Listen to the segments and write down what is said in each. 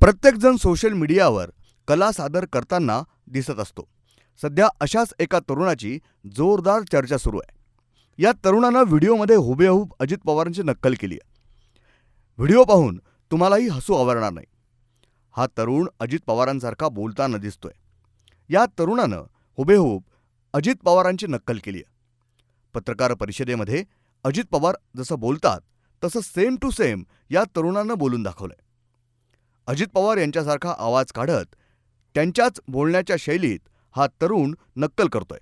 प्रत्येकजण सोशल मीडियावर कला सादर करताना दिसत असतो. सध्या अशाच एका तरुणाची जोरदार चर्चा सुरू आहे. या तरुणानं व्हिडिओमध्ये हुबेहूब अजित पवारांची नक्कल केली आहे. व्हिडिओ पाहून तुम्हालाही हसू आवरणार नाही. हा तरुण अजित पवारांसारखा बोलताना दिसतोय. या तरुणानं हुबेहूब अजित पवारांची नक्कल केली आहे. पत्रकार परिषदेमध्ये अजित पवार जसं बोलतात तसं सेम टू सेम या तरुणानं बोलून दाखवलंय. अजित पवार यांच्यासारखा आवाज काढत त्यांच्याच बोलण्याच्या शैलीत हा तरुण नक्कल करतोय.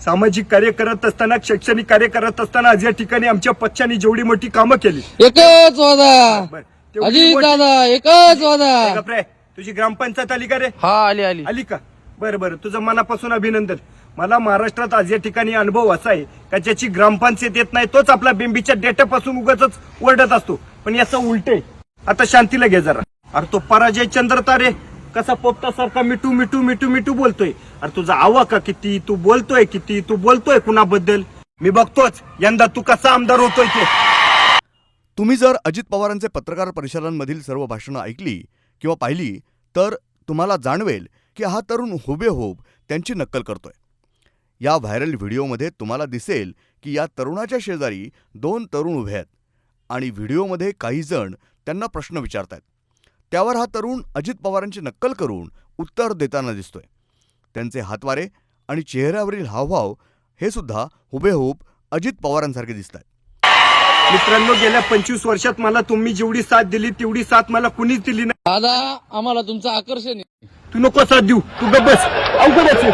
सामाजिक कार्य करत असताना शैक्षणिक कार्य करत असताना आज या ठिकाणी आमच्या पक्षाने जेवढी मोठी कामं केली. एकच वादा. अजित दादा एकच वादा. तुझी ग्रामपंचायत आली का रे? हा आली आली. आली का? बरं बरं तुझं मनापासून अभिनंदन. मला महाराष्ट्रात आज या ठिकाणी अनुभव असा आहे का ज्याची ग्रामपंचायत येत नाही तोच आपला बिंबीच्या डेटापासून उगाच ओरडत असतो. पण याचं उलटे आता शांतीला घे जरा. अरे तो पराजय चंद्र तारे. कसा पोपटासारखा मिठू मिठू मिठू मिठू बोलतोय. अरे तुझा आवा का किती तू बोलतोय किती तू बोलतोय कुणाबद्दल? मी बघतोच यंदा तू कसा आमदार होतोय ते. तुम्ही जर अजित पवारांचे पत्रकार परिषदांमधील सर्व भाषणं ऐकली किंवा पाहिली तर तुम्हाला जाणवेल की हा तरुण हुबेहूब त्यांची नक्कल करतोय. या व्हायरल व्हिडिओमध्ये तुम्हाला दिसेल की या तरुणाच्या शेजारी दोन तरुण उभे आहेत आणि व्हिडिओमध्ये काही जण त्यांना प्रश्न विचारतायत. त्यावर हा तरुण अजित पवारांची नक्कल करून उत्तर देताना दिसतोय. त्यांचे हातवारे आणि चेहऱ्यावरील हावभाव हे सुद्धा हुबेहूब अजित पवारांसारखे दिसत आहेत मित्रांनो गेल्या पंचवीस वर्षात मला तुम्ही जेवढी साथ दिली तेवढी साथ मला कुणीच दिली नाही. दादा आम्हाला तुमचं आकर्षण आहे. तू नको साथ देऊ तू बस अवघडच आहे.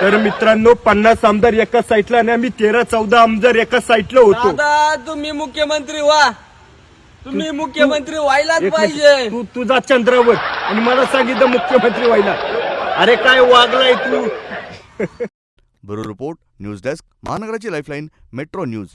तर मित्रांनो पन्नास आमदार एका साईडला आणि आम्ही तेरा चौदा आमदार एका साईडला होतो. दादा तुम्ही मुख्यमंत्री व्हा. तुम्ही मुख्यमंत्री व्हायलाच एक पाहिजे. मिनिट. तू तुझा चंद्रावर आणि मला सांगितलं मुख्यमंत्री व्हायला. अरे काय वागलाय तू? ब्युरो रिपोर्ट न्यूज डेस्क महानगराची लाईफलाईन मेट्रो न्यूज.